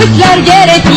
Öğütler gerek